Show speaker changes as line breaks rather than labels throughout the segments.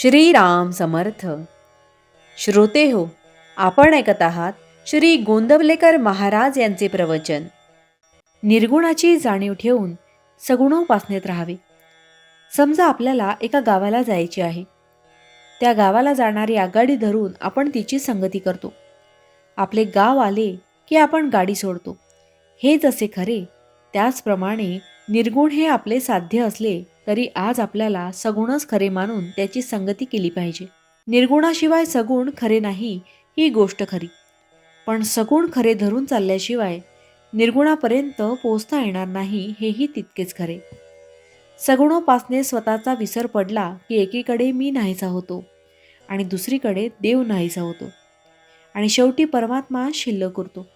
श्रीराम समर्थ. श्रोते हो आपण ऐकत आहात श्री गोंदवलेकर महाराज यांचे प्रवचन. निर्गुणाची जाणीव ठेवून सगुणोपासनेत राहावे. समजा आपल्याला एका गावाला जायचे आहे. त्या गावाला जाणारी आघाडी धरून आपण तिची संगती करतो. आपले गाव आले की आपण गाडी सोडतो. हे जसे खरे त्याचप्रमाणे निर्गुण हे आपले साध्य असले तरी आज आपल्याला सगुणच खरे मानून त्याची संगती केली पाहिजे. निर्गुणाशिवाय सगुण खरे नाही ही गोष्ट खरी. पण सगुण खरे धरून चालल्याशिवाय निर्गुणापर्यंत पोचता येणार नाही हेही तितकेच खरे. सगुणोपासने स्वतःचा विसर पडला की एकीकडे मी नाहीसा होतो आणि दुसरीकडे देव नाहीसा होतो. आणि शेवटी परमात्मा शिल्लक उरतो.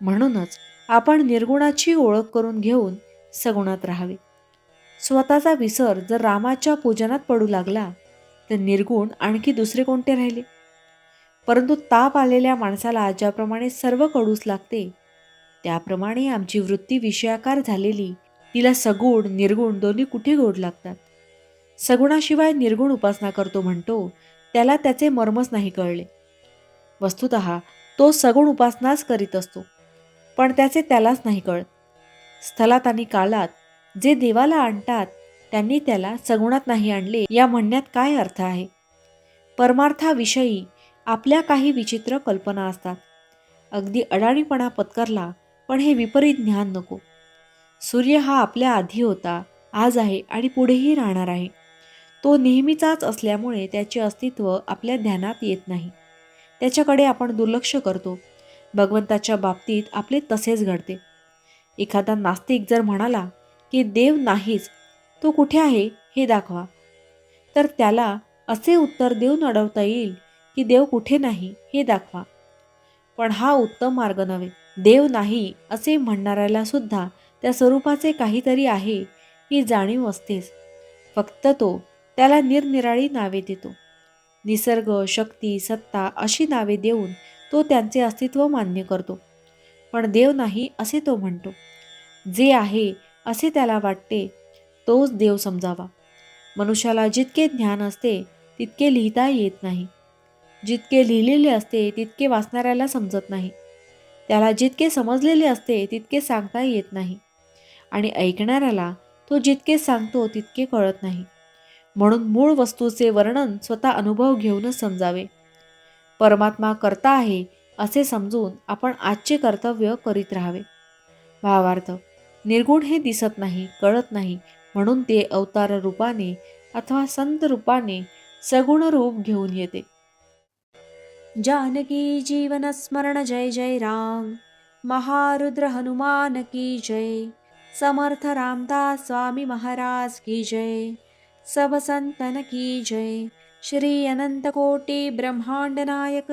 म्हणूनच आपण निर्गुणाची ओळख करून घेऊन सगुणात राहावे. स्वतःचा विसर जर रामाच्या पूजनात पडू लागला तर निर्गुण आणखी दुसरे कोणते राहिले? परंतु ताप आलेल्या माणसाला ज्याप्रमाणे सर्व कडूस लागते त्याप्रमाणे आमची वृत्ती विषयाकार झालेली तिला सगुण निर्गुण दोन्ही कुठे गोड लागतात? सगुणाशिवाय निर्गुण उपासना करतो म्हणतो त्याला त्याचे मर्मच नाही कळले. वस्तुत तो सगुण उपासनाच करीत असतो पण त्याचे त्यालाच नाही कळत. स्थलात आणि काळात जे देवाला आणतात त्यांनी त्याला सगुणात नाही आणले या म्हणण्यात काय अर्थ आहे? परमार्थाविषयी आपल्या काही विचित्र कल्पना असतात. अगदी अडाणीपणा पत्करला पण हे विपरीत ज्ञान नको. सूर्य हा आपल्या आधी होता आज आहे आणि पुढेही राहणार आहे. तो नेहमीचाच असल्यामुळे त्याचे अस्तित्व आपल्या ध्यानात येत नाही. त्याच्याकडे आपण दुर्लक्ष करतो. भगवंताच्या बाबतीत आपले तसेच घडते. एखादा नास्तिक जर म्हणाला की देव नाहीच तो कुठे आहे हे दाखवा. तर त्याला असे उत्तर देऊन अडवता येईल की देव कुठे नाही हे दाखवा. पण हा उत्तम मार्ग नव्हे. देव नाही असे म्हणणाऱ्याला सुद्धा त्या स्वरूपाचे काहीतरी आहे ही जाणीव असतेच. फक्त तो त्याला निरनिराळी नावे देतो. निसर्ग शक्ती सत्ता अशी नावे देऊन तो त्यांचे अस्तित्व मान्य करतो. पण देव नाही असे तो म्हणतो. जे आहे असे त्याला वाटते तोच देव समजावा. मनुष्याला जितके ज्ञान असते तितके लिहिता येत नाही. जितके लिहिलेले असते तितके वाचणाऱ्याला समजत नाही. त्याला जितके समजलेले असते तितके सांगता येत नाही. आणि ऐकणाऱ्याला तो जितके सांगतो तितके कळत नाही. म्हणून मूळ वस्तूचे वर्णन स्वतः अनुभव घेऊनच समजावे. परमात्मा करता आहे असे समजून आपण आजचे कर्तव्य करीत राहावे. भावार्थ निर्गुण हे दिसत नाही कळत नाही म्हणून ते अवतार रूपाने अथवा संत रूपाने सगुण रूप घेऊन येते. जानकी जीवन स्मरण जय जय राम. महारुद्र हनुमान की जय. समर्थ रामदास स्वामी महाराज की जय. सब संतन की जय. श्री अनंत कोटी ब्रह्मांड नायक